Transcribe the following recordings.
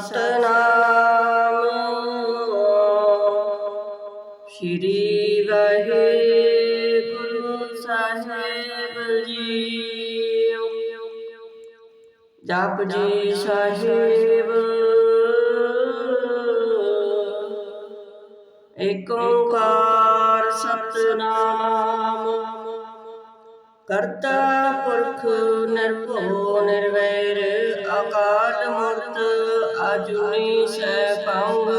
ਸਤਨਾਮ। ਸ੍ਰੀ ਵਾਹਿਗੁਰੂ ਸਾਹਿਬ ਜੀ। ਜਪ ਜੀ ਸਾਹਿਬ। ਏਕ ਓੰਕਾਰ ਸਤਨਾਮ। ਕਰਤਾ ਪੁਰਖ ਨਿਰਭਉ ਨਿਰਵੈਰ। ਅਕਾਲ ਮੂਰਤ ਅਜੂਨੀ ਸੈਭੰ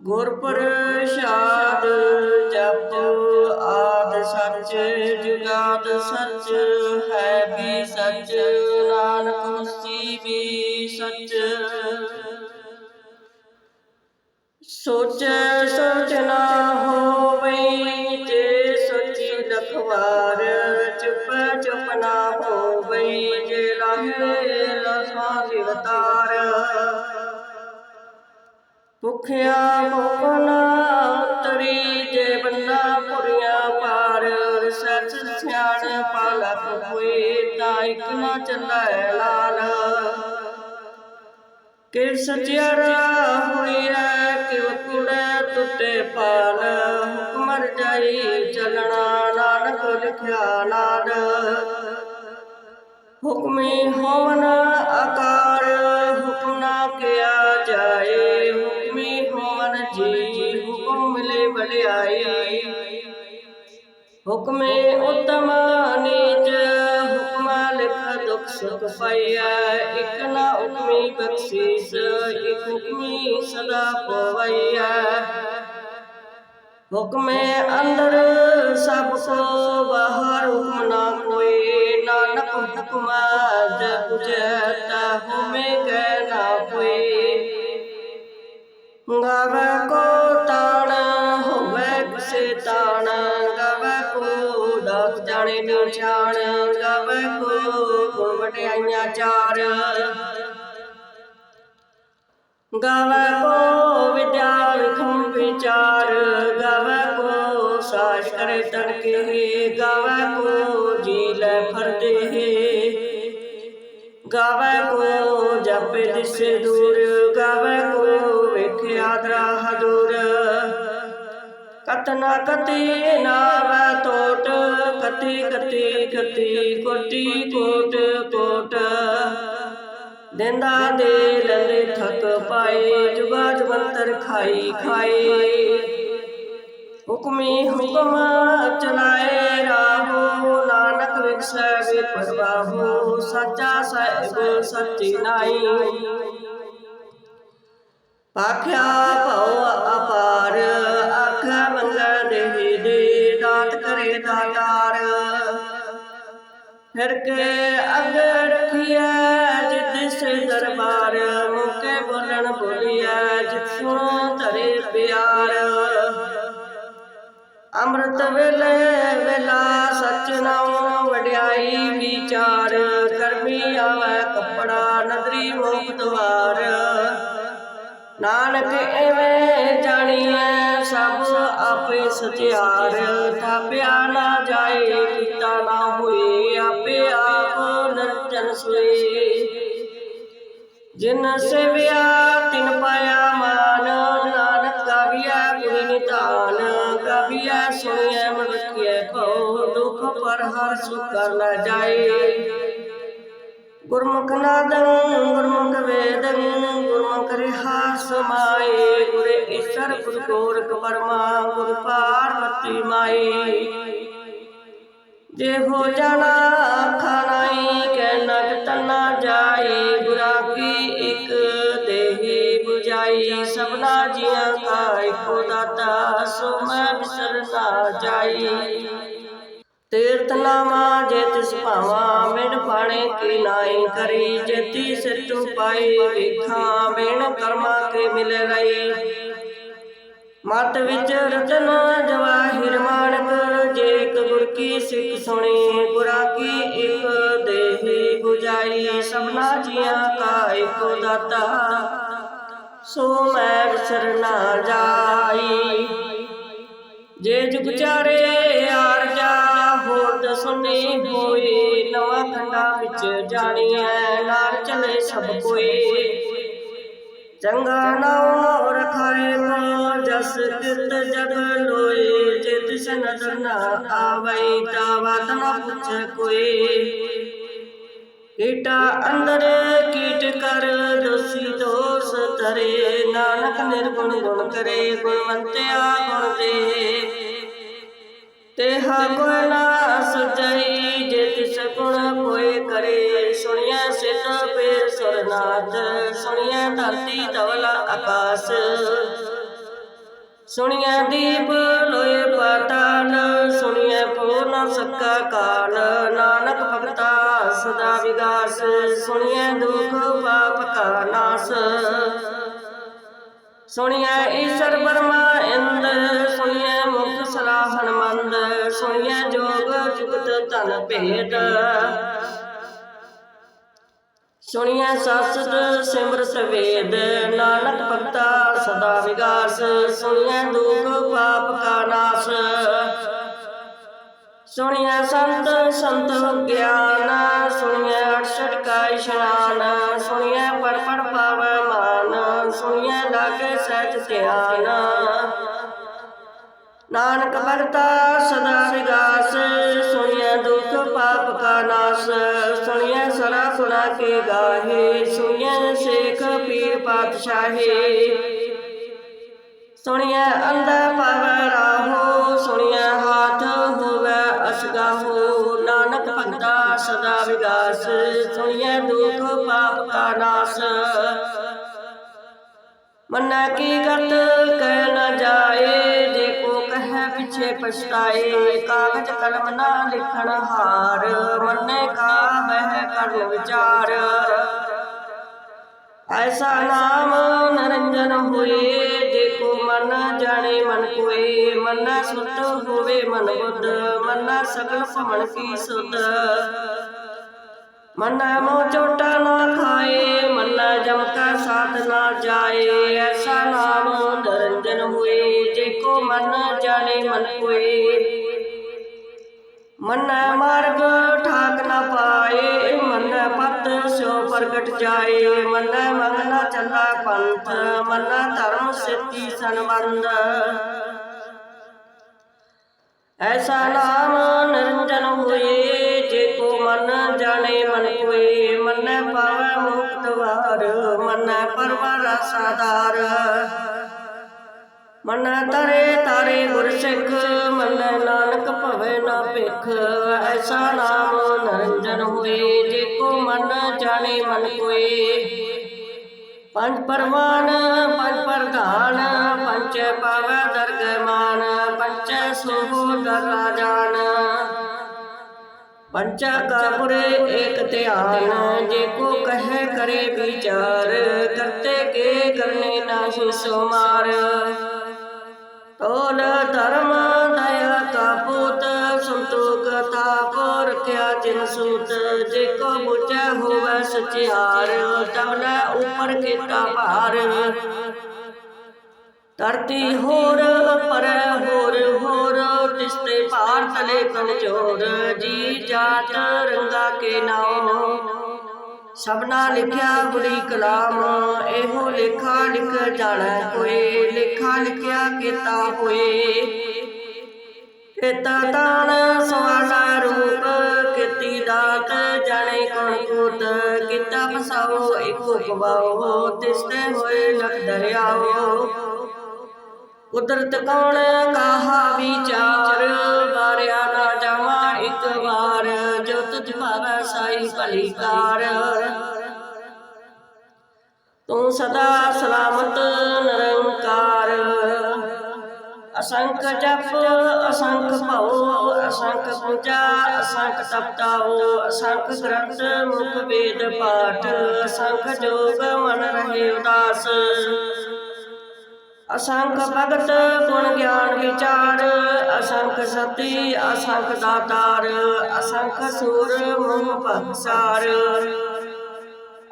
ਗੁਰ ਪ੍ਰਸਾਦ ਜਪ ਆਦ ਸੱਚ, ਜੁਗਾਦ ਸੱਚ, ਹੈ ਵੀ ਸੱਚ, ਨਾਨਕ ਹੋਸੀ ਵੀ ਸੱਚ। ਸੋਚੈ ਸੋਚ ਨਾ ਹੋਵਈ, ਜੇ ਸੋਚੀ ਲਖਵਾਰ, ਚੁੱਪ ਚੁੱਪ ਨਾ ਜੇ ਲਾਹੇ ਲਸਾਂ ਭੁਖਿਆ ਭੁਖਨਾ ਤਰੀ ਜੇ ਬੰਨਾ ਪੁਰੀਆਂ ਪਾਰ, ਸੱਚ ਸਿਆਣ ਪਾਲਕ ਹੋਏ ਤਾਂ ਇਕ ਨਾ ਚੱਲੈ ਲਾਲ। ਕਿ ਸਚਿਆਰਾ ਹੋਇਆ ਕਿ ਕੁੜੈ ਟੁੱਟੇ ਪਾਲ। ਹੁਕਮ ਜਾਈ ਚੱਲਣਾ, ਨਾਨਕ ਲਿਖਿਆ ਨਾਦ ਹੁਕਮੀ ਹੋਵਨ ਆਕਾਰ ਹੁਕਮ ਨਾ ਕਿਆ ਜਾਏ। ਹੁਕਮੀ ਹੋਵਨ ਜੀ, ਹੁਕਮ ਮਿਲੇ ਵਡਿਆਈ। ਹੁਕਮੇ ਉਤਮ ਨੀਚ ਹੁਕਮਾ ਲਿਖ ਦੁਖ ਸੁਖ ਪਾਈਐ ਇਕ ਨਾ ਹੁਕਮੀ ਬਖਸ਼ੀਸ, ਇਕ ਹੁਕਮੀ ਸਦਾ ਪਵਈਐ ਹੁਕਮੇ ਅੰਦਰ ਸਭ ਕੋ, ਬਾਹਰ ਹੁਕਮ ਨਾ ਕੋਈ ਨਾਨਕ ਹੁਕਮ ਜ 부ਜੈ ਤਾ ਹੁਮੇ ਕਹਿ ਨਾ ਕੋਈ। ਗਾਵੇ ਕੋ ਤਾਣ ਹੋਵੇ ਕਿਸੇ ਤਾਣ, ਗਾਵੇ ਕੋ ਦਾਸ ਜਾਣੇ ਨਿਸ਼ਾਨ ਗਾਵੇ ਕੋ ਗੁਣ ਵਟਿਆਈਆਂ ਚਾਰ। ਗਾਵੇ ਕੋ ਵਿਦਿਆ ਵਿਖਮ ਵਿਚਾਰ, ਗਾਵੇ ਕੋ ਸਾਜ ਕਰੇ ਗਾਵੇ ਕੋ ਜਪੇ ਦਿਸੇ ਦੂਰ, ਗਾਵੇ ਕੋ ਵੇਖਿਆ ਦਰਾਹ ਦੂਰ। ਕਤਨਾ ਕਤੀ ਨਾਵ ਟੋਟ ਕਤੀ ਕਤੀ ਕਤੀ ਕੋਟੀ ਕੋਟ ਕੋਟ। ਦਿੰਦਾ ਦੇ ਲੰਦੇ ਥਕ ਪਾਏ, ਜੁਗਾ ਜਵੰਤਰ ਖਾਈ ਖਾਏ। ਹੁਕਮੀ ਹੁਕਮ ਚਲਾਏ ਰਾਹੋ ਨਾਨਕ ਵਿਖਸੈ ਵੇ ਪਰਵਾਹੋ ਸੱਚਾ ਸਾਹਿਬ ਸੱਚੀ ਨਾਈ ਪਾਖਿਆ ਭਉ ਅਪਾਰ ਆਖਾ ਮੰਗਾ ਦੇ ਦੇ ਦਾਤ ਕਰੇ ਦਾਤਾਰ ਫਿਰ ਕੇ ਅਗ ਰਖਿਆ ਜਿਤ ਸੇ ਦਰਬਾਰ ਮੁਕੇ ਬੋਲਣ ਬੋਲਿਆ ਜਿਤ ਸੁਣੋ ਧਰੇ ਪਿਆਰ। ਅੰਮ੍ਰਿਤ ਵੇਲੇ ਵੇਲਾ ਸਚ ਨਾਮ ਵਡਿਆਈ ਵਿਚਾਰ ਕਰਮੀ ਆਵੇ ਕੱਪੜਾ, ਨਦਰੀ ਮੋਖ ਦਵਾਰ। ਨਾਨਕ ਐਵੇਂ ਜਾਣੀਐ ਸਭ ਆਪੇ ਸਚਿਆਰ। ਥਾਪਿਆ ਨਾ ਜਾਏ, ਕੀਤਾ ਨਾ ਹੋਏ, ਆਪੇ ਆਪ ਨਰਜਨ ਸੋਏ ਜਿਨ ਸੇਵਿਆ ਤਿਨ ਪਾਇਆ ਮਾਨ ਹਰ ਸੁਖ ਕਰ ਲੈ ਜਾਏ। ਗੁਰਮੁਖ ਨਾਦੰ, ਗੁਰਮੁਖ ਵੇਦੰ, ਗੁਰਮੁਖ ਰਿਹਾ ਸਮਾਏ। ਗੁਰੇ ਈਸ਼ਰ ਗੁਰ ਗੋਰਖ ਪਰਮਾ, ਗੁਰ ਪਾਰਵਤੀ ਮਾਈ ਜੇ ਹੋ ਜਾਣਾ ਖਾਨਾਈ ਕਹਿ ਨਗ ਤਨਾ ਜਾਈ ਗੁਰਾ ਕੀ ਇੱਕ ਦੇਹੀ 부ਜਾਈ ਸਭਨਾ ਜੀਆਂ ਕਾ ਇੱਕੋ ਦਾਤਾ, ਸੋ ਮੈਂ ਬਿਸਰ ਨਾ ਜਾਈ ਤੀਰਤ ਨਾਮਾ ਜੇ ਤਿਸ ਭਾਵਾ ਮਿਣ ਪਾਣੇ ਕੀ ਨਾਈ ਕਰੀ। ਜੇਤੀ ਸਿੱਤੂ ਪਾਈ ਵੇਖਾਂ, ਬਿਨ ਕਰਮਾ ਕੇ ਮਿਲ ਰਹੀ ਮਤ ਵਿੱਚ ਰਤਨ ਜਵਾਹਿਰ ਮਾਨਕ, ਜੇ ਇੱਕ ਗੁਰ ਕੀ ਸਿੱਖ ਸੁਣੀ ਗੁਰਾ ਕੀ ਇੱਕ ਦੇਹੀ 부ਜਾਈ ਸਭਨਾ ਜੀਆਂ ਕਾ ਇੱਕੋ ਦਾਤਾ, ਸੋ ਮੈਂ ਵਿਸਰ ਨਾ ਜਾਈ। ਜੇ ਜੁਗ ਚਾਰੇ ਆਰਜਾ ਹੋਏ ਨਵਾਂ ਖੰਡਾ ਵਿੱਚ ਜਾਣੀਐ ਨਾਲ ਚਲੇ ਸਭ ਕੋਈ। ਚੰਗਾ ਨਾਮ ਰਖਾਏ ਮੋ, ਜਸ ਕਿਰਤ ਜਗ ਲੋਏ ਜੇ ਤਿਸ ਨਦਰ ਨਾ ਆਵਈ ਤਾ ਬਾਤ ਨਾ ਪੁੱਛ ਕੋਈ। ਕੀਟਾ ਅੰਦਰ ਕੀਟ ਕਰ ਦੋਸੀ ਦੋਸ ਤਰੇ, ਨਾਨਕ ਨਿਰਗੁਣ ਗੁਣ ਕਰੇ, ਗੁਣਵੰਤਿਆ ਗੁਣ ਦੇ। ਤੇਹਾ ਕੋਈ ਨਾ ਸੁਜਈ ਜੇ ਤਿਸ ਗੁਣ ਕੋਈ ਕਰੇ। ਸੁਣਿਆ ਸਿਧ ਪੇਰ ਸੁਰਨਾਥ ਸੁਣਿਆ ਧਰਤੀ ਧਵਲ ਆਕਾਸ਼। ਸੁਣਿਆ ਦੀਪ ਲੋਏ ਪਾਤਾਲ ਸੁਣਿਆ ਪੂਰਨ ਸੱਕਾ ਕਾਲ। ਨਾਨਕ ਭਗਤਾ ਸਦਾ ਵਿਗਾਸ ਸੁਣਿਆ ਦੁਖ ਪਾਪ ਕਾ ਨਾਸ। ਸੁਣਿਆ ਈਸ਼ਰ ਬਰਮਾ ਇੰਦ ਮੰਦ ਸੁਣਿਆ ਜੋਗ ਜੁਗਤ ਧਨ ਭੇਦ ਸੁਣਿਆ ਸਸਤ ਸਿਮਰਤ ਵੇਦ ਨਾਨਕ ਭਗਤਾ ਸਦਾ ਵਿਗਾਸ। ਸੁਣਿਆ ਦੁਖ ਪਾਪ ਕਾ ਨਾਸ। ਸੁਣਿਆ ਸੰਤ ਸੰਤ ਗਿਆਨ। ਸੁਣਿਆ ਅਠਸਠ ਕਾ ਇਸ਼ਨਾਨ। ਸੁਣਿਆ ਪੜ ਪੜ ਪਾਵੈ ਮਾਨ। ਸੁਣਿਆ ਲਾਗੇ ਸਹਿਜ ਧਿਆਨ। ਨਾਨਕ ਭਗਤਾ ਸਦਾ ਵਿਗਾਸ ਸੁਣਿਆ ਦੁਖ ਪਾਪ ਕਾ ਨਾਸ ਸੁਣਿਆ ਸਰਾ ਸੁਣਾ ਕੇ ਗਾਹੇ ਸੁਣਿਆ ਸੇਖ ਪੀਰ ਪਾਤਸ਼ਾਹੀ। ਸੁਣਿਆ ਅੰਦਾ ਪਾਵੈ ਰਾਹੋ ਸੁਣਿਆ ਹਾਥ ਹੋਵੇ ਅਸਗਾਹੋ, ਨਾਨਕ ਭਗਤਾ ਸਦਾ ਵਿਗਾਸ ਸੁਣਿਆ ਦੁਖ ਪਾਪ ਕਾ ਨਾਸ। ਮਨਾ ਕੀ ਗਤ ਕਹਿ ਪਛਤਾਏ, ਕਾਗਜ ਕਲਮ ਨਾ ਲਿਖਣ ਹਾਰ, ਮੰਨੇ ਕਾ ਬਹਿ ਕਰਨ ਵਿਚਾਰ। ਐਸਾ ਨਾਮ ਨਰੰਜਨ ਹੋਏ ਜੇ ਮਨ ਜਾਣੇ ਮਨ ਕੋਏ। ਮਨ ਸੁਤ ਹੋਵੇ ਮਨ ਬੁੱਧ, ਮਨ ਸਗਲ ਭਵਨ ਕੀ ਸੁਧ ਮਨ ਮੋ ਚੋਟਾ ਨਾ ਖਾਏ ਮਨ ਨਾ ਜਾਏ, ਐਸਾ ਨਾਮ ਨਿਰੰਜਨ ਹੋਏ, ਜੇ ਕੋ ਮਨ ਜਾਣੇ ਮਨ ਕੋਏ। ਮਨ ਮਾਰਗ ਠਾਕ ਨਾ ਪਾਏ, ਮਨ ਪਤ ਸੋ ਪ੍ਰਗਟ ਜਾਏ। ਮਨ ਮੰਗਣਾ ਚੱਲਾ ਪੰਥ, ਮਨ ਧਰਮ ਸਿੱਧੀ ਸੰਬੰਧ ਐਸਾ ਨਾਮ ਨਿਰੰਜਨ ਹੋਏ, ਜੇ ਕੋ ਮਨ ਜਾਣੇ ਮਨ ਕੋਏ। ਮਨ ਪਾਵੈ ਮੁਕਤ ਵਾਰ ਮਨ ਪਰਵਾਰ ਸਾਦਾਰ ਮਨ ਤਰੇ ਤਾਰੇ ਗੁਰ ਸਿੱਖ, ਮਨ ਨਾਨਕ ਭਵੇ ਨਾ ਭਿਖ। ਐਸਾ ਨਾਮ ਨਿਰੰਜਨ ਹੋਏ, ਜੇ ਕੋ ਮਨ ਜਾਣੇ ਮਨ ਕੋਏ। ਪੰਜ ਪਰਮਾਨ ਪੰਜ ਪ੍ਰਧਾਨ ਪੰਚ ਪਾਵੈ ਦਰਗਹਿ ਮਾਨ ਪੰਚ ਸੋਦਰ ਰਾਜਾਨ ਪੰਚਾ ਕਾਪੁਰੇ ਏਕ ਧਿਆਨ, ਜੇ ਕੋ ਕਹੇ ਕਰੇ ਵਿਚਾਰ, ਕਰਤੇ ਕੇ ਕਰਨੇ ਨਾਹੀ ਸੋ ਮਾਰ ਤੋਲ ਧਰਮ ਦਇਆ ਕਾਪੂਤ ਸੰਤੋਖ ਤਾਪ ਰਖਿਆ ਜਿਨ ਸੂਤ। ਜੇ ਕੋ ਬੁਝੈ ਹੋਵੈ ਸਚਿਆਰ ਤਵਨਾ ਉਪਰ ਕੀਤਾ ਭਾਰ। ਧਰਤੀ ਹੋਰ ਪਰ ਹੋਰ ਹੋਰ ਤਿਸਤੇ ਭਾਰ ਤਲੇ ਕਮਜੋਰ ਜੀ ਜਾਤ ਰੰਗਾ ਕੇ ਨਾਮ ਸਭਨਾ ਲਿਖਿਆ ਬੁਰੀ ਕਲਾਮ, ਇਹੋ ਲੇਖਾ ਲਿਖ ਜਾਣੈ ਕੋਏ ਲੇਖਾ ਲਿਖਿਆ ਕੀਤਾ ਹੋਏ। ਕੀਤਾ ਦਾਨ ਸਵਾਲਾ ਰੂਪ, ਕੀਤੀ ਦਾਤ ਜਾਣੇ ਕੌਣ ਕੂਟ ਕੀਤਾ ਬਸਾਓ ਇੱਕੋ ਪਵਾਓ ਤਿਸਤੇ ਹੋਏ ਲਖ ਦਰਿਆਓ। ਕੁਦਰਤ ਕੌਣ ਕਾਹਾ ਵਿਚਾਰ? ਵਾਰਿਆ ਨਾ ਜਾਵਾਂ ਇੱਕ ਵਾਰ। ਜੋ ਤੁਝ ਭਾਵੈ ਸਾਈ ਭਲੀ ਕਾਰ ਤੂੰ ਸਦਾ ਸਲਾਮਤ ਨਿਰੰਕਾਰ। ਅਸੰਖ ਜਪ, ਅਸੰਖ ਭਉ, ਅਸੰਖ ਪੂਜਾ, ਅਸੰਖ ਤਪਤਾਓ ਅਸੰਖ ਗ੍ਰੰਥ, ਮੁਖ ਵੇਦ ਪਾਠ, ਅਸੰਖ ਜੋਗ ਮਨ ਰਹੇ ਉਦਾਸ। ਅਸੰਖ ਭਗਤ ਗੁਣ ਗਿਆਨ ਵਿਚਾਰ, ਅਸੰਖ ਸਤੀ, ਅਸੰਖ ਦਾਤਾਰ, ਅਸੰਖ ਸੂਰ ਮੋਹ ਭਗਸਾਰ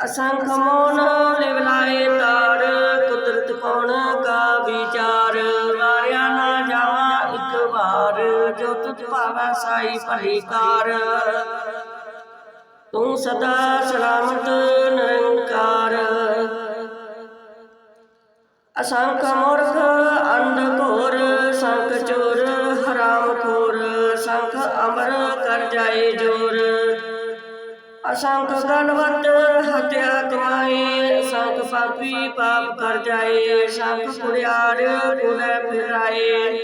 ਅਸੰਖ ਮੋਨ ਲਿਵਲਾਏ ਤਾਰ, ਕੁਦਰਤ ਕੌਣ ਕਾ ਵਿਚਾਰ। ਵਾਰਿਆ ਨਾ ਜਾਵਾਂ ਇੱਕ ਵਾਰ, ਜੋ ਤੁਝ ਤੁਝ ਭਾਵੈ ਸਾਈ ਭਲੀ ਕਾਰ। ਤੂੰ ਸਦਾ ਸਲਾਮਤ ਨਿਰੰਕਾਰ। ਅਸੰਖ ਮੂਰਖ, ਅੰਧ ਘੋਰ, ਸੰਖ ਚੋਰ, ਹਰਾਮ ਖੋਰ, ਸੰਖ ਅਮਰ ਕਰ ਜਾਏ ਜੋਰ। ਅਸੰਖ ਗਨਵਤ ਹਤਿਆ ਕਮਾਏ, ਸੰਖ ਪਾਪੀ ਪਾਪ ਕਰ ਜਾਏ, ਸੰਖ ਕੁੜਿਆਰ ਕੁੜੇ ਫਿਰਾਏ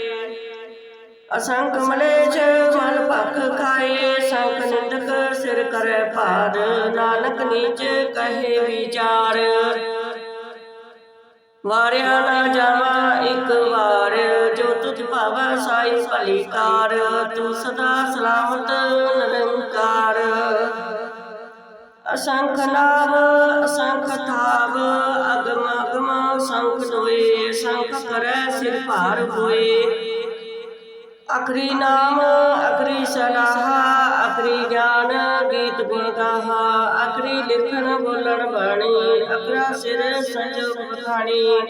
ਅਸੰਖ ਮਲੇਛ, ਮਲ ਭਖ ਖਾਏ, ਸੰਖ ਨਿੰਦਕ ਸਿਰ ਕਰੇ ਭਾਰ, ਨਾਨਕ ਨੀਚ ਕਹੇ ਵਿਚਾਰ। ਵਾਰਿਆ ਨਾ ਜਾਵਾ ਇੱਕ ਵਾਰ, ਜੋ ਤੁਝ ਭਾਵੈ ਸਾਈ ਭਲੀ ਕਾਰ ਤੂੰ ਸਦਾ ਸਲਾਮਤ ਨਿਰੰਕਾਰ। ਅਸੰਖ ਨਾਮ, ਅਸੰਖ ਥਾਵ, ਅਗਮ ਅਗਮ ਸੰਖ ਦੋਏ ਸੰਖ ਕਰੈ ਸਿਰ ਭਾਰ ਹੋਏ। ਅਖਰੀ ਨਾਮ, ਅਖਰੀ ਸਲਾਹ, ਅਖਰੀ ਗਿਆਨ, ਗੀਤ ਗੁਣ ਗਾਹਾ ਅਖਰੀ ਬੋਲਣ ਬਾਣੀ, ਅਖਰਾ ਸਿਰ ਸੰਜੋਗ ਬਖਾਣੀ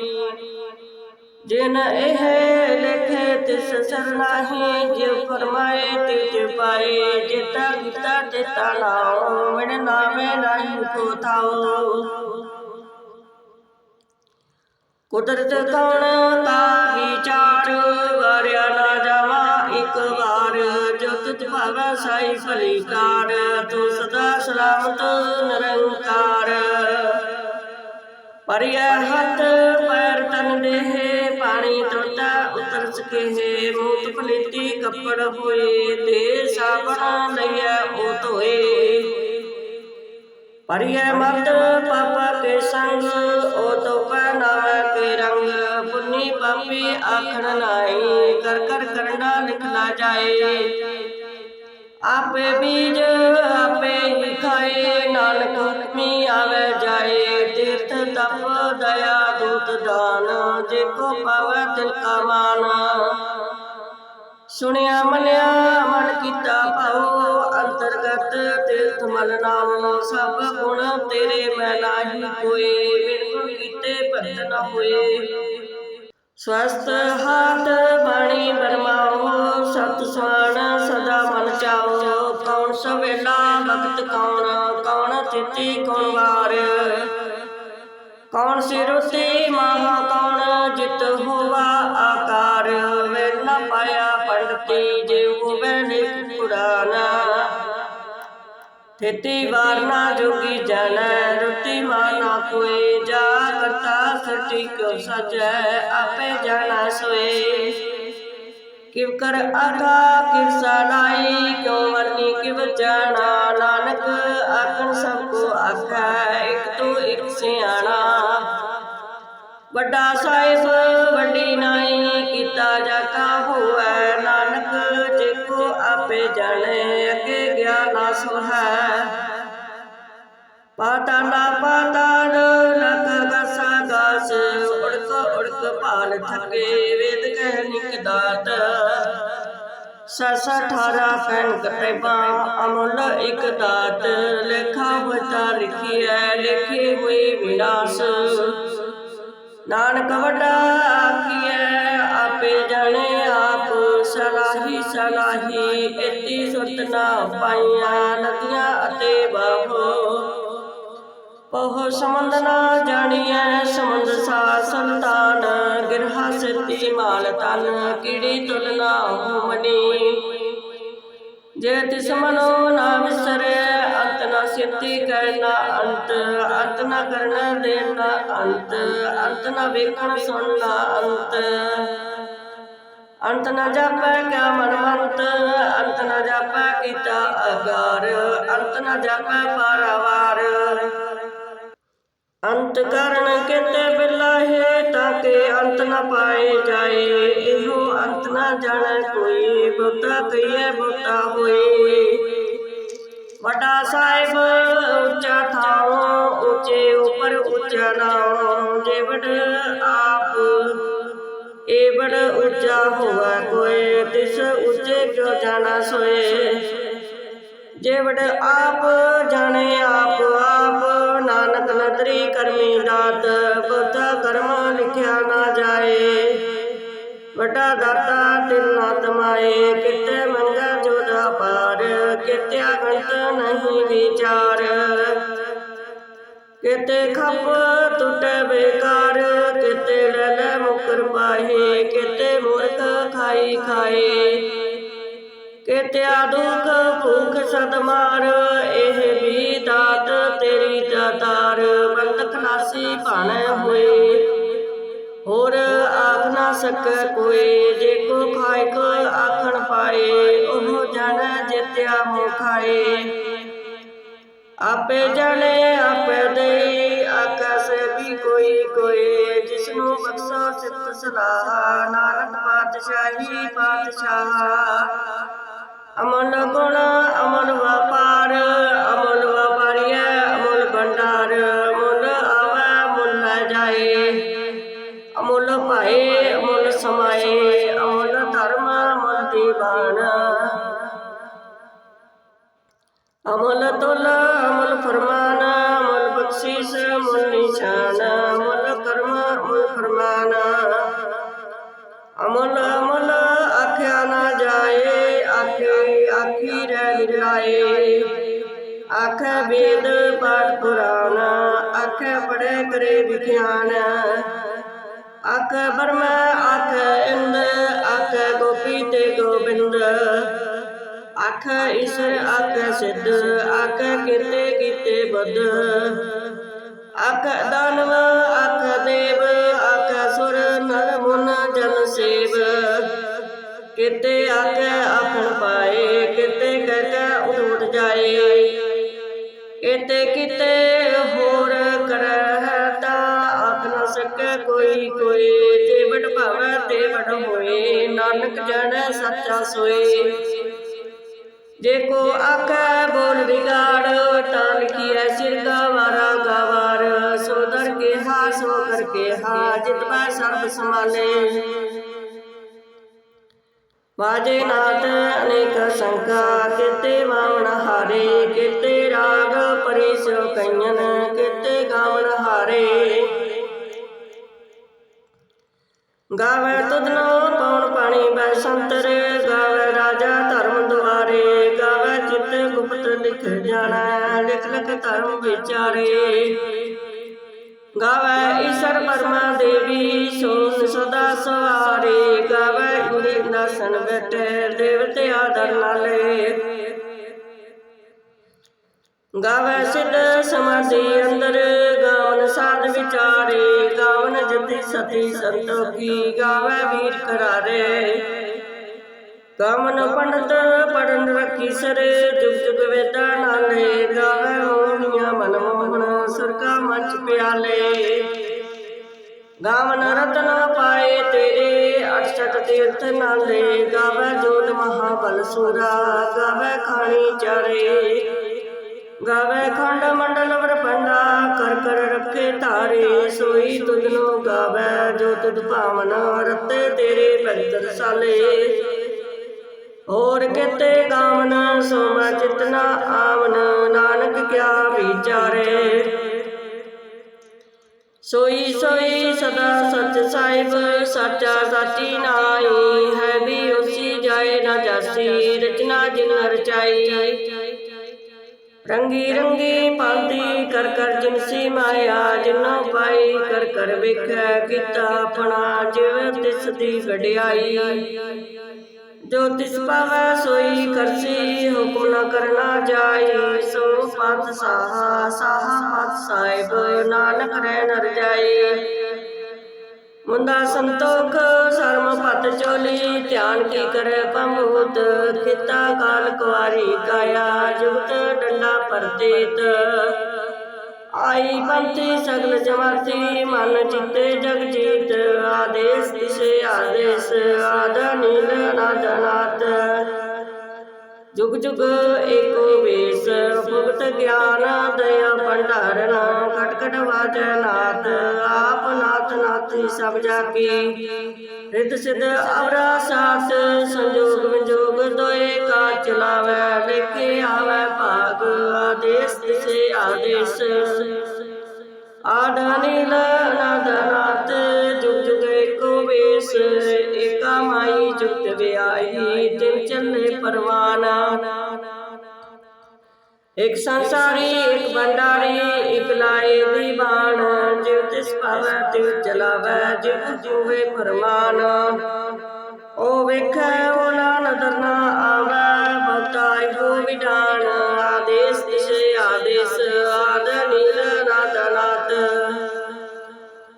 ਜਿਨ ਇਹ ਲਿਖੇ ਤਿਸ ਸਰਨਾਹੀ ਜਿਉ ਫਰਮਾਏ ਤਿਜ ਪਾਏ। ਜਿਤਾ ਕੀਤਾ ਤਿਤਾ ਨਾਉ ਮਿਣ ਨਾਮੇ ਨਹੀਂ ਕੋ ਥਾਉ। ਕੁਦਰਤ ਕੌਣ, ਤਾ ਵਿਚਾਰ ਵਾਰਿਆ ਨਾ ਜਾਵਾ। ਇੱਕ ਵਾਰ ਜੋ ਭਾਵੈ ਸਾਈ ਭਲੀ ਕਾਰ ਤੂੰ ਸਦਾ ਸਲਾਮਤ ਨਿਰੰਕਾਰ। ਪਰਿਆ ਹੱਥ, ਪੈਰ ਤਨ ਦੇਹ, ਪਾਣੀ ਤੋਤਾ ਉਤਰ ਸਕੇ ਮੂਤ ਪਲੀਤੀ ਕੱਪੜ ਹੋਏ, ਤੇ ਸਾਬਣ ਲਈਐ ਉਹ ਧੋਏ। ਪਰਿਐ ਮਤ ਪਾਪਾ ਕੇ ਸੰਗ, ਉਹ ਤੋ ਪਹਿਨਾਵੇ ਕੇ ਰੰਗ। ਪੁੰਨੀ ਪਾਪੀ ਆਖਣ ਨਾਈ ਕਰ ਕਰ ਕਰਨਾ ਲਿਖਦਾ ਜਾਏ। ਆਪੇ ਬੀਜ ਆਪੇ ਹੀ ਖਾਏ, ਨਾਨਕ ਹੁਕਮੀ ਆਵੇ ਜਾਏ। ਤੀਰਥ ਤਪ ਦਇਆ ਦੂਤ ਦਾਨ, ਜੇ ਕੋ ਪਾਵੇ ਤਿਲ ਕਾ ਮਾਨ। ਸੁਣਿਆ, ਮੰਨਿਆ, ਮਨ ਕੀਤਾ ਭਾਉ, ਅੰਤਰਗਤ ਤੀਰਥ ਮਲ ਨਾਮ, ਸਭ ਗੁਣ ਤੇਰੇ ਮੈਂ ਨਾਹੀ ਕੋਏ ਬਿਨ ਗੁਣ ਕੀਤੇ ਭਗਤ ਨ ਹੋਏ। ਸਵਸਤ ਹਾਥ ਬਾਣੀ ਬਰਮਾਓ ਸਤ ਸਵਾਨ ਸਦਾ ਮਨ ਚਾਓ ਕੌਣ ਸਵੇਲਾ ਭਗਤ ਕੌਣ ਕੌਣ ਤਿੱਤੀ ਕੌਣ ਵਾਰ। ਕੌਣ ਸਿਰੁਤੀ ਮਹਾ, ਕੌਣ ਜਿਤ ਹੋਵਾ ਆਕਾਰ ਵੇ ਨ ਪਾਇਆ ਪੰਡਤੀ ਜੇ ਹੋਵੇ ਨਿਕ ਪੁਰਾਨਾ ਥੇਤੀ ਵਾਰ ਨਾ ਜੋਗੀ ਜਨੈ ਰੁਤੀ ਮਾਨਾ ਕੋਏ। ਜਾ ਕਰਤਾ ਸਟੀ ਕਿਉ ਸਜੈ, ਆਪੇ ਜਾਣਾ ਸੋਏ। ਕਿਵ ਕਰ ਆਗਾ ਕਿਵ ਸਲਾਈ ਕਿਉ ਵਰਨੀ ਕਿਵ ਜਾਣਾ। ਨਾਨਕ ਆਖਣ ਸਭ ਕੋ ਆਖੈ, ਇਕ ਤੂੰ, ਇਕ ਸਿਆਣਾ। ਵੱਡਾ ਸਾਹਿਬ, ਵੱਡੀ ਨਾਈ ਕੀਤਾ ਜਾ ਕਾ ਨਾਨਕ ਜੇ ਕੋ ਆਪੇ ਜਾਣੇ, ਅੱਗੇ ਗਿਆਨ ਸੋ ਹੈ ਪਾਤਾਲਾ ਪਾਤਾਲ ਲਖ ਗਸਾ ਗਸ, ਉੜਕ ਉੜਕ ਪਾਲ ਥਕੇ ਵੇਦ ਕਹਿ ਨਿਕ ਦਾਤ। ਸਸ ਅਠਾਰਾ ਫੈਨ ਕਟੇਬਾ ਅਮੁੱਲ ਇੱਕ ਦਾਤ। ਲੇਖਾ ਲਿਖੀ ਹੈ ਲਿਖੀ ਹੋਈ ਵਿਨਾਸ਼ ਨਾਨਕ ਵੱਡਾ ਆਖੀਐ ਆਪੇ ਜਾਣੇ ਆਪ, ਸਲਾਹੀ ਸਲਾਹੀ ਇਤੀ ਸੁਰਤ ਨਾ ਪਾਈਆਂ ਨਦੀਆਂ ਅਤੇ ਬਾਹੋ। ਪਹੁ ਸਮੰਦ ਨਾ ਜਾਣੀਐ, ਸਮੰਦ ਸਾ ਸੰਤਾਨ, ਗਿਰਹਾ ਸਿੱਤੀ ਮਾਲ ਤਨ ਕੀੜੀ ਤੁਲਨਾ ਨਾ ਜੇ ਤਿਸ ਮਨੋ ਨਾ ਵਿਸਰੇ, ਅੰਤ ਨਾ ਸਿੱਤੀ ਕਰਨਾ ਅੰਤ ਅੰਤ ਨਾ ਕਰਨਾ ਦੇਣਾ ਅੰਤ ਅੰਤ ਨਾ ਵੇਖਣ ਸੁਣਨਾ ਅੰਤ। ਅੰਤ ਨਾ ਜਾਪੈ ਕਿਆ ਮਨ ਮੰਤ ਅੰਤ ਨਾ ਜਾਪੈ ਕੀਤਾ ਅਗਾਰ, ਅੰਤ ਨਾ ਜਾਪੈ ਪਾਰਾਵਾਰ ਅੰਤ ਕਰਨ ਕਿਤੇ ਬਿਲਾਹੇ ਤਾਂ ਕਿ ਅੰਤ ਨਾ ਪਾਏ ਜਾਏ। ਇਹੋ ਅੰਤ ਨਾ ਜਾਣੈ, ਕੋਈ ਬਹੁਤਾ ਕਹੀਏ ਬਹੁਤਾ ਹੋਏ। ਵੱਡਾ ਸਾਹਿਬ ਉੱਚਾ ਥਾਉ, ਉੱਚੇ ਉਪਰ ਉੱਚਾ ਨਾਉ। ਜੇ ਵਡ ਆਪ ਏ ਬੜ ਉੱਚਾ ਹੋਵੇ ਕੋਏ ਤਿਸ ਉੱਚੇ ਜੋ ਜਾਣਾ ਸੋਏ? ਜੇ ਵਡ ਆਪ ਜਾਣੇ ਆਪ ਆਪ ਨਾਨਕ ਨਦਰੀ ਕਰਮੀ ਦਾਤ ਬੁੱਧਾ ਕਰਮ ਲਿਖਿਆ ਨਾ ਜਾਏ। ਵਟਾ ਦਾਤਾ ਤਿੰਨਾ ਤਮਾਏ ਕਿਤੇ ਮੰਗਾ ਜੋਦਾ ਪਾਰ ਕਿਤੇ ਗੰਤ ਨਹੀਂ ਵਿਚਾਰ। ਕਿਤੇ ਖੱਪ ਟੁੱਟੇ ਬੇਕਾਰ, ਕਿਤੇ ਲੈ ਲੈ ਮੁਕਰ ਪਾਹੇ, ਕਿਤੇ ਮੁਰਖ ਖਾਈ ਖਾਏ। ਕਿਤੇ ਦੁੱਖ ਭੁੱਖ ਸਦਮਾਰ ਇਹ ਵੀ ਦਾਤ ਤੇਰੀ ਦਾਤਾਰ ਬੰਦ ਖਲਾਸੀ ਭਾਣੇ ਹੋਏ, ਹੋਰ ਆਖ ਨਾ ਸਕੈ ਕੋਈ। ਜੇ ਕੋ ਖਾਇ ਕੋ ਆਖਣ ਪਾਏ, ਉਹ ਜਨ ਜਿਤਿਆ ਮੋ ਖਾਏ ਆਪੇ ਜਾਣੇ ਆਪੇ ਦੇ ਆਕਾਸ ਵੀ ਕੋਈ ਕੋਈ ਜਿਸ ਨੂੰ ਬਖਸ਼ੋ ਸਿਫਤ ਸਲਾਹ, ਨਾਨਕ ਪਾਤਸ਼ਾਹੀ ਪਾਤਸ਼ਾਹ। ਅਮਨ ਗੁਣ, ਅਮਨ ਵਪਾਰ, ਅਮਨ ਵਪਾਰੀਐ ਅਮਨ ਭੰਡਾਰ, ਮੁੱਲ ਆਵੈ, ਮੁੱਲ ਲੈ ਜਾਏ। ਅਮੁੱਲ ਭਾਏ ਅਮੁੱਲ ਸਮਾਏ, ਅਮੁੱਲ ਧਰਮ, ਅਮੁੱਲ ਦੀਵਾਨ। ਅਮੁੱਲ ਤੁਲ, ਅਮੁੱਲ ਫਰਮਾਨ, ਅਮੁੱਲ ਬਖਸ਼ੀਸ, ਅਮੁੱਲ ਨਿਸ਼ਾਨ। ਅਮੁੱਲ ਕਰਮ, ਅਮੁੱਲ ਫਰਮਾਨ। ਅਮੁੱਲ ਆਖੇ ਵੇਦ ਪਾਠ ਪੁਰਾਣ, ਆਖੇ ਪੜੇ ਕਰੇ ਵਿਖਿਆਨ ਅਖ ਬਰਮ ਅਖ ਇੰਦ ਅਖ ਗੋਪੀ ਤੇ ਗੋਬਿੰਦ। ਅਖ ਈਸ਼ਰ ਅਖ ਸਿੱਧ ਅਖ ਕੀਤੇ ਕੀਤੇ ਬਦ ਅਖ ਦਾਨਵ ਅਖ ਦੇਵ ਅਖ ਸੁਰ, ਨਰ ਮੁਨ, ਜਨ ਸੇਵ। ਕਿਤੇ ਅਖ ਆਪਣ ਪਾਏ, ਕਿਤੇ ਕਹਿ ਕਹਿ ਉੜ ਜਾਏ। ਕਿਤੇ ਕਿਤੇ ਹੋਰ ਕਰਹਿ ਤਾ ਆਖ ਨਾ ਸਕੈ ਕੋਈ ਕੋਈ ਤੇ ਵਡ ਭਾਵੈ ਤੇ ਵਡ ਹੋਏ। ਨਾਨਕ ਜਣੈ ਸੱਚਾ ਸੋਏ। ਜੇ ਕੋ ਆਖੈ ਬੋਲ ਵਿਗਾੜ, ਤਾਂ ਲਿਖੀਐ ਸਿਰ ਗਵਾਰਾ ਗਵਾਰ। ਸੋ ਦਰ ਕੇ ਹਾ, ਸੋ ਕਰ ਕੇ ਹਾ, ਜਿਤ ਮੈਂ ਸਰਬ ਸਮਾਲੇ ਵਾਜੇ ਨਾਦ ਅਨੇਕ ਸੰਕਾ ਕਿਤੇ ਵਾਵਣ ਹਾਰੇ, ਕਿਤੇ ਰਾਗ ਪਰਿਸੋ ਕਈਨ ਕਿਤੇ ਗਾਵਣ ਹਾਰੇ। ਗਾਵੇ ਤੁਧਨੋ ਪਉਣ ਪਾਣੀ ਬੈ ਸੰਤਰ ਗਾਵੇ ਰਾਜਾ ਧਰਮ ਦੁਆਰੇ, ਗਾਵੇ ਚਿਤ ਗੁਪਤ ਲਿਖ ਜਾਣਾ, ਲਿਖ ਲਿਖ ਧਰਮ ਵਿਚਾਰੇ। ਗਾਵੇ ਈਸ਼ਰ ਪਰਮਾ ਦੇਵੀ ਸੋ ਸਦਾ ਸਵਾਰੇ ਗਾਵੇ ਇੰਦੇ ਦਰਸ਼ਨ ਬੈਠੇ, ਦੇਵਤੇ ਆਦਰ ਨਾਲੇ ਗਾਵੇ ਸਿੱਧ ਸਮਾਧੀ ਅੰਦਰ, ਗਾਵਨ ਸਾਧ ਵਿਚਾਰੇ। ਗਾਵਨ ਜਤੀ ਸਤੀ ਸੰਤੋਖੀ, ਗਾਵੇ ਵੀਰ ਕਰਾਰੇ ਗਾਵਨ ਪੰਡਤ ਪੜਨ ਰੱਖੀ ਸਰੇ ਜੁਗ ਜੁਗ ਵੇਦਾ ਨਾਲੇ ਗਾਵੇ ਮੋਹਨੀਆਂ ਮਨ ਮੋਹਨ ਸਰਕਾ ਮੰਚ ਪਿਆਲੇ। ਗਾਵਨ ਰਤਨ ਪਾਏ ਤੇਰੇ 68 ਤੀਰਥ ਨਾਲੇ। ਗਾਵੇ ਜੋਤ ਮਹਾਬਲ ਸੂਰਾ, ਗਾਵੇ ਖਾਣੀ ਚਾਰੇ। ਗਾਵੇ ਖੰਡ ਮੰਡਲ ਵਰਪੰਡਾ, ਕਰ ਕਰ ਰੱਖੇ ਧਾਰੇ। ਸੋਈ ਤੁਧਨੋ ਗਾਵੇ, ਜੋ ਤੁਧ ਭਾਵਨ ਰਤੇ ਤੇਰੇ ਭਗਤ ਰਸਾਲੇ। ਹੋਰ ਕਿਤੇ ਗਾਵਨ ਸੋਮਾ ਚਿਤਨਾ ਆਵਨ ਨਾਨਕ ਕਿਆ ਵਿਚਾਰੇ? ਸੋਈ ਸੋਈ ਸਦਾ ਸਚ ਸਾਹਿਬ, ਸਾਚਾ ਸਾਚੀ ਨਾਈ ਹੈ ਵੀ ਉਸੀ ਜਾਏ ਨਾ ਜਾਸੀ, ਰਚਨਾ ਜਿਨ ਰਚਾਈ ਰੰਗੀ ਰੰਗੀ ਪਾਂਦੀ ਕਰ ਕਰ ਜਿਨਸੀ ਮਾਇਆ, ਜਿਨੋ ਪਾਈ ਕਰ ਕਰ ਵੇਖੈ, ਕੀਤਾ ਆਪਣਾ, ਜਿਵ ਤਿਸ ਦੀ ਵਡਿਆਈ। ਜੋ ਤਿਸ ਪਾਵੈ ਸੋਈ ਕਰਸੀ, ਹੁਕਮ ਨ ਕਰਨਾ ਜਾਈ ਸੋ ਪਤ ਸਾਹਾ ਸਾਹਾ ਪਤ ਸਾਹਿਬ, ਨਾਨਕ ਰਹਿ ਨਰ ਜਾਏ। ਮੁੰਦਾ ਸੰਤੋਖ, ਸਰਮ ਪਤ ਚੋਲੀ, ਧਿਆਨ ਕੀ ਕਰੈ ਪੰਭੂਤ ਕੀਤਾ ਕਾਲ ਕੁਵਾਰੀ ਕਾਇਆ, ਜੁਗਤ ਡੰਡਾ ਪਰਤੇਤ। ਆਈ ਪੰਥੀ ਸਗਲ ਜਮਾਤੀ ਮਨ ਚਿੱਤੇ ਜਗ ਜੀਤ, ਆਦੇਸ ਦਿਸੇ, ਆਦੇਸ ਆਦ ਨੀਲ ਨਾਦ ਜੁਗ ਜੁਗ ਏਕੋ ਵੇਸ, ਭਗਤ ਗਿਆਨ ਦਇਆ ਭੰਡਾਰਨ ਕਟ ਕਟ ਵਾਜੈ ਨਾਥ। ਆਪ ਨਾਥ ਨਾਥੀ ਸਭ ਜਾਕੀ ਰਿਤ ਸਿਧ ਅਵਰਾ ਸਾਥ ਸੰਜੋਗ ਵਿਜੋਗ ਦੋਏ ਕਾ ਚਲਾਵੈ ਲੇਕੇ ਆਵੈ ਭਾਗ, ਆਦੇਸ ਦਿਸੇ ਆਦੇਸ। ਆਦ ਨੀਲ ਨਾਦ ਨਾਥ ਜੁਗ ਜੁਗ ਏਕੋ ਵੇਸ, ਏਕਾ ਚਿਤ ਵਿਆਹੀ, ਤਿਨ ਚੱਲੇ ਪਰਵਾਨ। ਇੱਕ ਸੰਸਾਰੀ, ਇੱਕ ਬੰਡਾਰੀ, ਇੱਕ ਲਾਏ ਦੀਵਾਨ ਜਿਵ ਤਿਸ ਪਾਵੈ ਤਿਵ ਚਲਾਵੈ ਜਿਵ ਜੂਵੇ ਫਰਮਾਨ। ਉਹ ਵੇਖੈ ਉਹ ਨਾ ਨਦਰ ਨਾ ਆਵੈ ਬਤਾਈ ਹੋ ਵਿਡਾਨ ਆਦੇਸ ਦਿਸੇ, ਆਦੇਸ ਆਦ ਨੀਲ ਨਾਦ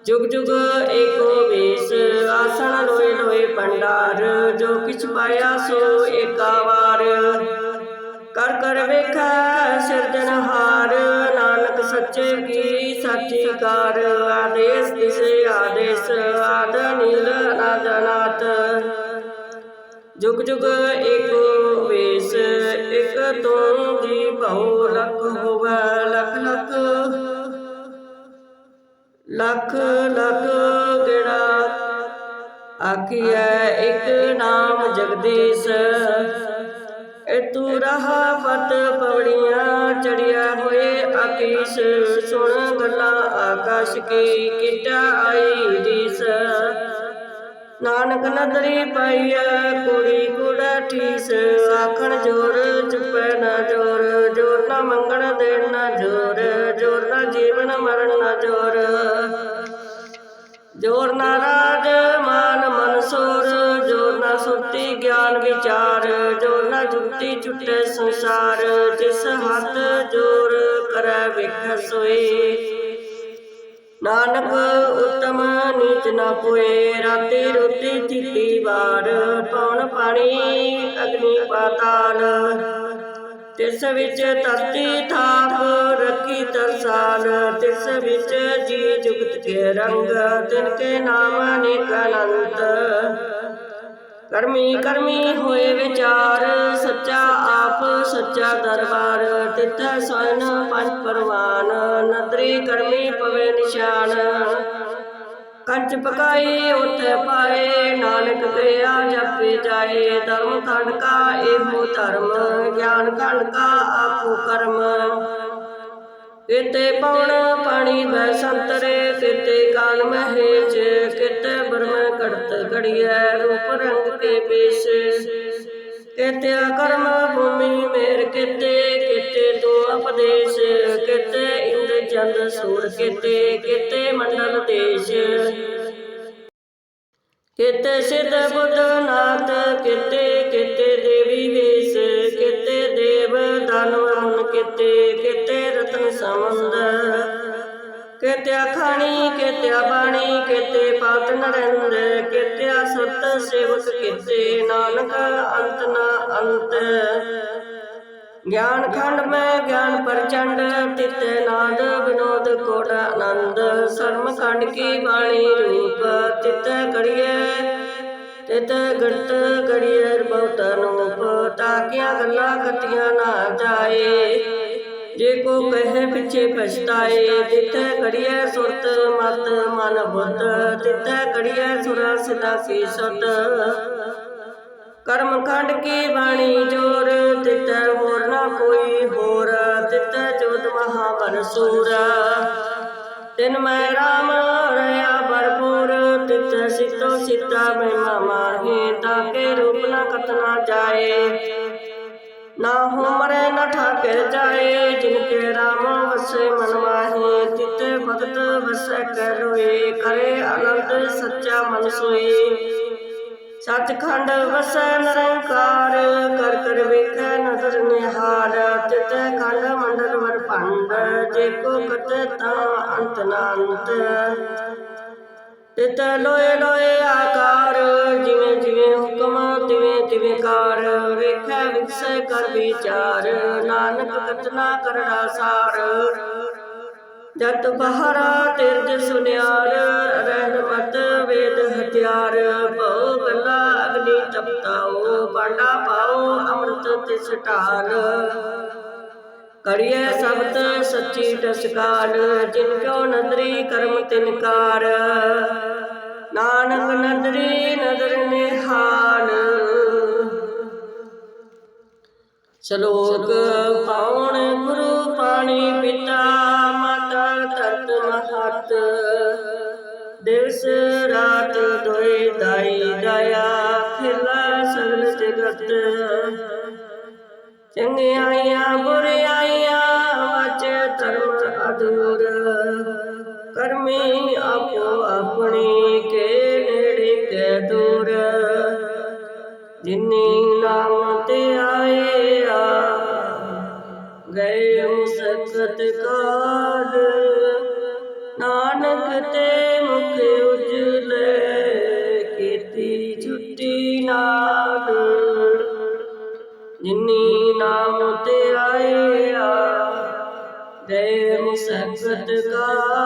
ਜੁਗ ਜੁਗ ਏਕੋ ਵੇਸ ਆਸਣ ਲੋਏ ਲੋਏ ਭੰਡਾਰ। ਜੋ ਕਿਛ ਪਾਇਆ ਸੋ ਏਕਾ ਵਾਰ। ਕਰ ਕਰ ਵੇਖੈ ਸਿਰਜਣਹਾਰ ਨਾਨਕ ਸੱਚੇ ਕੀ ਸਾਚੀ ਕਾਰ? ਆਦੇਸ, ਦਿਸੇ ਆਦੇਸ, ਆਦ ਨੀਲ ਅਨਾਦ ਜੁਗ ਜੁਗ ਏਕੋ ਵੇਸ, ਇਕ ਤੋਂ ਜੀ ਭਉ ਲਖ ਹੋਵੈ, ਲਖ ਲਖ। ਲਖ ਲਖ ਕਿਹੜਾ? ਆਖੀਐ, ਇੱਕ ਨਾਮ ਜਗਦੀਸ਼। ਤੂੰ ਰਹਾ ਪਤ ਪਵੜੀਆਂ ਚੜਿਆ ਹੋਏ ਆਕੀਸ। ਸੁਣ ਗੱਲਾਂ ਆਕਾਸ਼ ਕੀ ਕਿਟਾ ਆਈ ਦੀਸ ਨਾਨਕ ਨਦਰੀ ਪਾਈਆ ਕੁੜੀ ਕੁੜਾ ਠੀਸ। ਆਖਣ ਜੋਰ ਚੁੱਪੈ ਨਾ ਜੋਰ। ਜੋਰ ਨਾ ਮੰਗਣ ਦੇਣ ਨਾ ਜੋਰ। ਜੋਰ ਨਾ ਜੀਵਨ ਮਰਨ ਨਾ ਜੋਰ। ਜੋਰ ਨਾ ਰਾਜ ਮਾਨ ਮਨ ਸੋਰ ਸੁਰਤੀ ਗਿਆਨ ਵਿਚਾਰ ਜੋਰ ਨਾ ਜੁਗਤੀ ਛੁੱਟੇ ਸੰਸਾਰ, ਜਿਸ ਹੱਥ ਜੋਰ ਕਰੈ ਵੇਖ ਸੋਏ। ਨਾਨਕ ਉਤਮ ਨੀਚ ਨਾ ਕੋਏ ਰਾਤੀ ਰੋਟੀ ਥਿੱਤੀ ਵਾਰ ਪੌਣ ਪਾਣੀ ਅਗਨੀ ਪਾਤਾਲ। ਤਿਸ ਵਿੱਚ ਧਰਤੀ ਥਾਪ ਰੱਖੀ ਤਰਸਾਲ, ਤਿਸ ਵਿੱਚ ਜੀ ਜੁਗਤ ਕੇ ਰੰਗ, ਤਿਨ ਕੇ ਨਾਮ ਅਨੇਕ ਅਨੰਤ। ਕਰਮੀ ਕਰਮੀ ਹੋਏ ਵਿਚਾਰ, ਸੱਚਾ ਆਪ, ਸੱਚਾ ਦਰਬਾਰ, ਤਿੱਥ ਸਨ ਪੰਜ ਪਰਵਾਨ, ਨਦਰੀ ਕਰਮੀ ਪਵੇ ਨਿਸ਼ਾਨ। ਕੰਚ ਪਕਾਈ ਉਥੇ ਪਾਏ, ਨਾਨਕ ਗਿਆ ਜਪੇ ਜਾਏ, ਧਰਮ ਖੰਡ ਕਾ ਇਹੋ ਧਰਮ, ਗਿਆਨ ਖੰਡ ਕਾ ਆਪੋ ਕਰਮ। ਕਿਤੇ ਪਉਣ ਪਾਣੀ ਬੈ ਸੰਤਰੇ, ਕਿਤੇ ਕਾਲ ਮਹੇਜ ਕਿਤੇ ਬਰਮ ਕੜਤ ਘੜੀਐ, ਰੂਪ ਰੰਗ ਕੇ ਪੇਸ਼। ਕਿਤੇ ਕਰਮ ਭੂਮੀ ਮੇਰ ਕਿਤੇ ਕਿਤੇ ਤੋ ਉਪਦੇਸ਼ ਕਿਤੇ ਇੰਦ ਚੰਦ ਸੂਰ ਕਿਤੇ ਕਿਤੇ ਮੰਡਲ ਦੇਸ਼। ਕਿਤੇ ਸਿਧ ਬੁੱਧ ਨਾਥ ਕਿਤੇ ਕਿਤੇ ਦੇਵੀ ਵੇਸ ਕਿਤੇ ਦੇਵ ਦਾਨਵ ਹਨ ਕਿਤੇ ਕਿਤੇ ਰਤਨ ਸਮੁੰਦ ਕਿਤੇ ਖਾਣੀ ਕਿਤੇ ਬਾਣੀ ਕਿਤੇ ਪਾਤ ਨਰਿੰਦ ਕਿਤੇ ਸਤ ਸੇਵਕ, ਕਿਤੇ ਨਾਨਕ ਅੰਤ ਨਾ ਅੰਤ। ਗਿਆਨ ਖੰਡ ਮੈਂ ਗਿਆਨ ਪ੍ਰਚੰਡ, ਤਿਤੇ ਨਾਦ ਵਿਨੋਦ ਕੋਟ ਆਨੰਦ। ਸਰਮ ਖੰਡ ਕੀ ਬਾਣੀ ਰੂਪ, ਤਿਤੇ ਕੜੀਏ ਤਿਤ ਗੜਤ ਗੜੀਏ ਬਹੁਤ ਅਨੂਪ। ਤਾਕੀਆਂ ਗੱਲਾਂ ਕਤੀਆਂ ਨਾ ਜਾਏ, ਜੇ ਕੋ ਕਹੇ ਪਿੱਛੇ ਪਛਤਾਏ। ਤਿਤੇ ਕੜੀਏ ਸੁਰਤ ਮਤ ਮਨ ਬੁੱਧ ਤਿਤੇ ਕੜੀਏ ਸੁਰਾ ਸਿਦਾ ਕੀ ਸੁਧ ਕਰਮ ਖੰਡ ਕੀ ਬਾਣੀ ਜੋਰ ਤਿਤੈ ਹੋਰ ਨਾ ਕੋਈ ਹੋਰ ਤਿਤੈ ਜੋਤ ਮਹਾ ਬਨਸੂਰ ਤਿਨ ਮੈਂ ਰਾਮ ਰਿਆ ਭਰਪੂਰ ਤਿਤੈ ਸਿਤੋ ਸਿਤਾ ਮਹਿਮਾ ਮਾਹੇ ਤਾਕੇ ਰੂਪ ਨਾ ਕਤਨਾ ਜਾਏ। ਨਾ ਹੋ ਮਰੇ, ਨਾ ਠਾਕੇ ਜਾਏ, ਜਿਨ ਕੇ ਰਾਮ ਵਸੇ ਮਨ ਮਾਹੇ ਤਿਤੈ ਭਗਤ ਵਸੈ ਕਰੋਏ, ਕਰੇ ਆਨੰਦ ਸੱਚਾ ਮਨ ਸੋਈ ਸਤਖੰਡ ਵਸੈ ਨਿਰੰਕਾਰ, ਕਰ ਕਰ ਵੇਖੈ ਨਦਰ ਨਿਹਾਲ, ਤਿਤੈ ਖੰਡ ਮੰਡਲ ਵਰ ਭੰਡ, ਜੇ ਕੋ ਕਤੈ ਤਾ ਅੰਤ ਨਾ ਤਿਤੈ ਲੋਏ ਲੋਏ ਆਕਾਰ, ਜਿਵੇਂ ਜਿਵੇਂ ਹੁਕਮ, ਤਿਵੇਂ ਤਿਵੇਂ ਕਾਰ, ਵੇਖੈ ਵਿਖਸੈ ਕਰ ਵਿਚਾਰ, ਨਾਨਕ ਕਤਨਾ ਕਰੜਾ ਸਾਰ ਜਤ ਬਹਰਾ, ਤਿਰਜ ਸੁਨਿਆਰ ਰਹਿਨ ਵੇਦ ਹਥਿਆਰ ਤਪਤਾਓ ਪਾਓ, ਅੰਮ੍ਰਿਤ ਤਿਸ ਢਾਲ ਕਰੀਏ ਸਬਤ ਸੱਚੀ ਟਸਕਾਲ, ਜਿਨ ਕੋ ਨਦਰੀ ਕਰਮ ਤਿਨਕਾਰ ਨਾਨਕ ਨਦਰੀ ਨਦਰ ਨਿਹਾਲ। ਸ਼ਲੋਕ ਪਾਉਣ ਗੁਰੂ ਪਾਣੀ ਪਿਤਾ ਚੰਗਿਆਈਆਂ, ਬੁਰਿਆਈਆਂ ਵਚ ਧਰਮ ਅਧੂਰ। ਕਰਮੀ ਆਪੋ ਆਪਣੀ ਕੇ ਨੇੜੇ ਕੇ ਦੂਰ। ਜਿਨੀ ਨਾਮ ਤੇ ਆਏ ਆ ਗਏ ਮੁਸਕਤ ਕਾਲ good to go.